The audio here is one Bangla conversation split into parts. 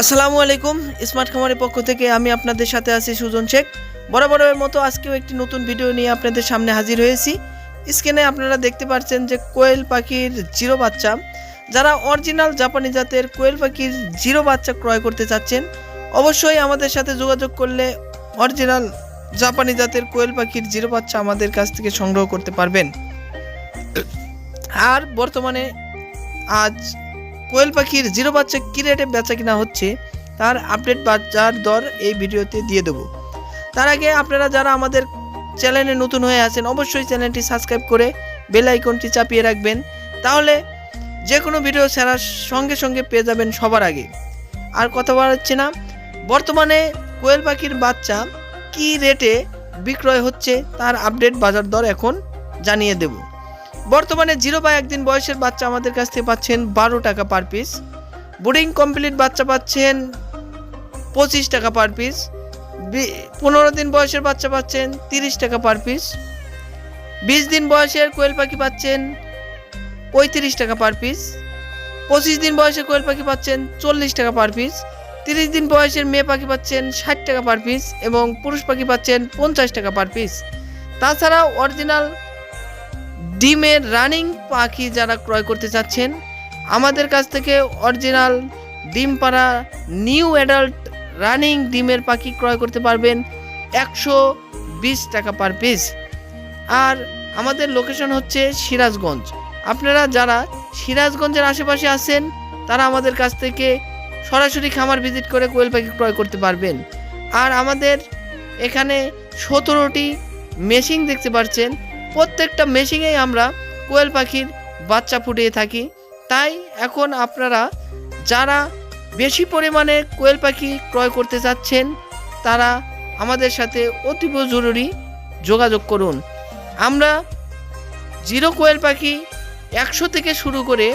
আসসালামু আলাইকুম, স্মার্ট খামারের পক্ষ থেকে আমি আপনাদের সাথে আছি সুজন শেখ। বরাবরের মতো আজকেও একটি নতুন ভিডিও নিয়ে আপনাদের সামনে হাজির হয়েছি। স্ক্রিনে আপনারা দেখতে পাচ্ছেন যে কোয়েল পাখির জিরো বাচ্চা। যারা অরিজিনাল জাপানি জাতের কোয়েল পাখির জিরো বাচ্চা ক্রয় করতে চাচ্ছেন, অবশ্যই আমাদের সাথে যোগাযোগ করলে অরিজিনাল জাপানি জাতের কোয়েল পাখির জিরো বাচ্চা আমাদের কাছ থেকে সংগ্রহ করতে পারবেন। আর বর্তমানে আজ কোয়েল পাখির জিরো বাচ্চা কী রেটে বেচা কিনা হচ্ছে, তার আপডেট বাজার দর এই ভিডিওতে দিয়ে দেবো। তার আগে আপনারা যারা আমাদের চ্যানেলে নতুন হয়ে আছেন, অবশ্যই চ্যানেলটি সাবস্ক্রাইব করে বেল আইকনটি চাপিয়ে রাখবেন। তাহলে যে কোনো ভিডিও ছাড়ার সঙ্গে সঙ্গে পেয়ে যাবেন সবার আগে। আর কথা বাড়াচ্ছি না, বর্তমানে কোয়েল পাখির বাচ্চা কী রেটে বিক্রয় হচ্ছে, তার আপডেট বাজার দর এখন জানিয়ে দেবো। বর্তমানে জিরো বা একদিন বয়সের বাচ্চা আমাদের কাছ থেকে পাচ্ছেন বারো টাকা পার পিস বোর্ডিং কমপ্লিট বাচ্চা পাচ্ছেন পঁচিশ টাকা পার পিস পনেরো দিন বয়সের বাচ্চা পাচ্ছেন তিরিশ টাকা পার পিস বিশ দিন বয়সের কোয়েল পাখি পাচ্ছেন পঁয়ত্রিশ টাকা পার পিস পঁচিশ দিন বয়সের কোয়েল পাখি পাচ্ছেন চল্লিশ টাকা পার পিস তিরিশ দিন বয়সের মেয়ে পাখি পাচ্ছেন ষাট টাকা পার পিস এবং পুরুষ পাখি পাচ্ছেন পঞ্চাশ টাকা পার পিস তাছাড়া অরিজিনাল ডিমের রানিং পাখি যারা ক্রয় করতে চাচ্ছেন, আমাদের কাছ থেকে অরিজিনাল ডিম পাড়া নিউ অ্যাডাল্ট রানিং ডিমের পাখি ক্রয় করতে পারবেন একশো বিশ টাকা পার পিস। আর আমাদের লোকেশন হচ্ছে সিরাজগঞ্জ। আপনারা যারা সিরাজগঞ্জের আশেপাশে আছেন, তারা আমাদের কাছ থেকে সরাসরি খামার ভিজিট করে কোয়েল পাখি ক্রয় করতে পারবেন। আর আমাদের এখানে সতেরোটি মেশিন দেখতে পাচ্ছেন প্রত্যেকটা মেশিনেই আমরা কোয়েল পাখির বাচ্চা ফুটিয়ে থাকি। তাই এখন আপনারা যারা বেশি পরিমাণে কোয়েল পাখি ক্রয় করতে চাচ্ছেন, তারা আমাদের সাথে অতীব জরুরি যোগাযোগ করুন। আমরা জিরো কোয়েল পাখি একশো থেকে শুরু করে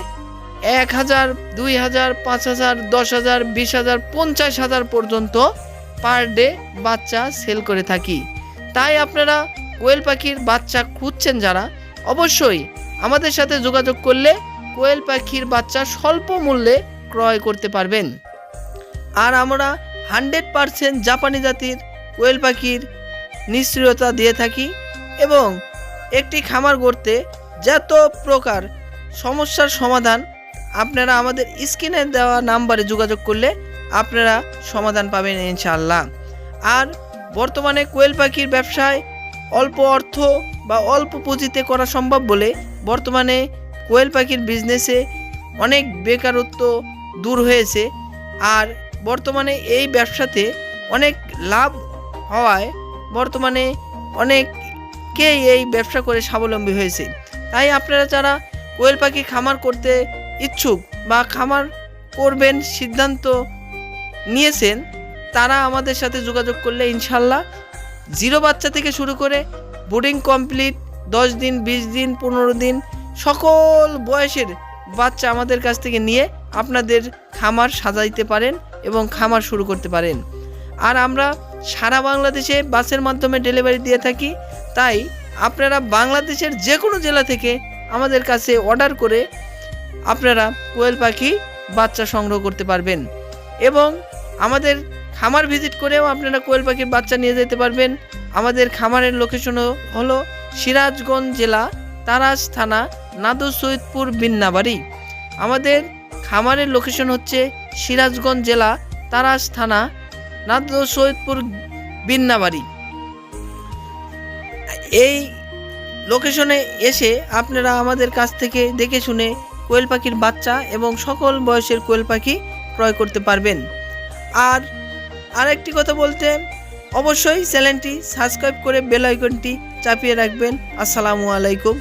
এক হাজার, দুই হাজার, পাঁচ হাজার, দশ হাজার, বিশ হাজার, পঞ্চাশ হাজার পর্যন্ত পার ডে বাচ্চা সেল করে থাকি। তাই আপনারা কোয়েল পাখির বাচ্চা খুঁজছেন যারা, অবশ্যই আমাদের সাথে যোগাযোগ করলে কোয়েল পাখির বাচ্চা স্বল্প মূল্যে ক্রয় করতে পারবেন। আর আমরা হান্ড্রেড পারসেন্ট জাপানি জাতির কোয়েল পাখির নিশ্চয়তা দিয়ে থাকি এবং একটি খামার গড়তে যত প্রকার সমস্যার সমাধান আপনারা আমাদের স্ক্রিনে দেওয়া নাম্বারে যোগাযোগ করলে আপনারা সমাধান পাবেন ইনশাআল্লাহ। আর বর্তমানে কোয়েল পাখির ব্যবসায় অল্প অর্থ বা অল্প পুঁজিতে করা সম্ভব বলে বর্তমানে কোয়েল পাখির বিজনেসে অনেক বেকারত্ব দূর হয়েছে আর বর্তমানে এই ব্যবসাতে অনেক লাভ হওয়ায় বর্তমানে অনেকেই এই ব্যবসা করে স্বাবলম্বী হয়েছে। তাই আপনারা যারা কোয়েল পাখি খামার করতে ইচ্ছুক বা খামার করবেন সিদ্ধান্ত নিয়েছেন, তারা আমাদের সাথে যোগাযোগ করলে ইনশাল্লাহ জিরো বাচ্চা থেকে শুরু করে বোর্ডিং কমপ্লিট, দশ দিন, বিশ দিন, পনেরো দিন, সকল বয়সের বাচ্চা আমাদের কাছ থেকে নিয়ে আপনাদের খামার সাজাইতে পারেন এবং খামার শুরু করতে পারেন। আর আমরা সারা বাংলাদেশে বাসের মাধ্যমে ডেলিভারি দিয়ে থাকি, তাই আপনারা বাংলাদেশের যে কোনো জেলা থেকে আমাদের কাছে অর্ডার করে আপনারা কোয়েল পাখি বাচ্চা সংগ্রহ করতে পারবেন। এবং আমাদের খামার ভিজিট করেও আপনারা কোয়েল পাখির বাচ্চা নিয়ে যেতে পারবেন। আমাদের খামারের লোকেশন হলো সিরাজগঞ্জ জেলা তারাস থানা নাদু সৈয়দপুর, বিন্নাবাড়ি। আমাদের খামারের লোকেশন হচ্ছে সিরাজগঞ্জ জেলা তারাস থানা নাদু সৈয়দপুর, বিন্নাবাড়ি। এই লোকেশনে এসে আপনারা আমাদের কাছ থেকে দেখে শুনে কোয়েল পাখির বাচ্চা এবং সকল বয়সের কোয়েল পাখি ক্রয় করতে পারবেন। আর আরেকটি কথা বলতে অবশ্যই চ্যানেলটি সাবস্ক্রাইব করে বেল আইকনটি চাপিয়ে রাখবেন। আসসালামু আলাইকুম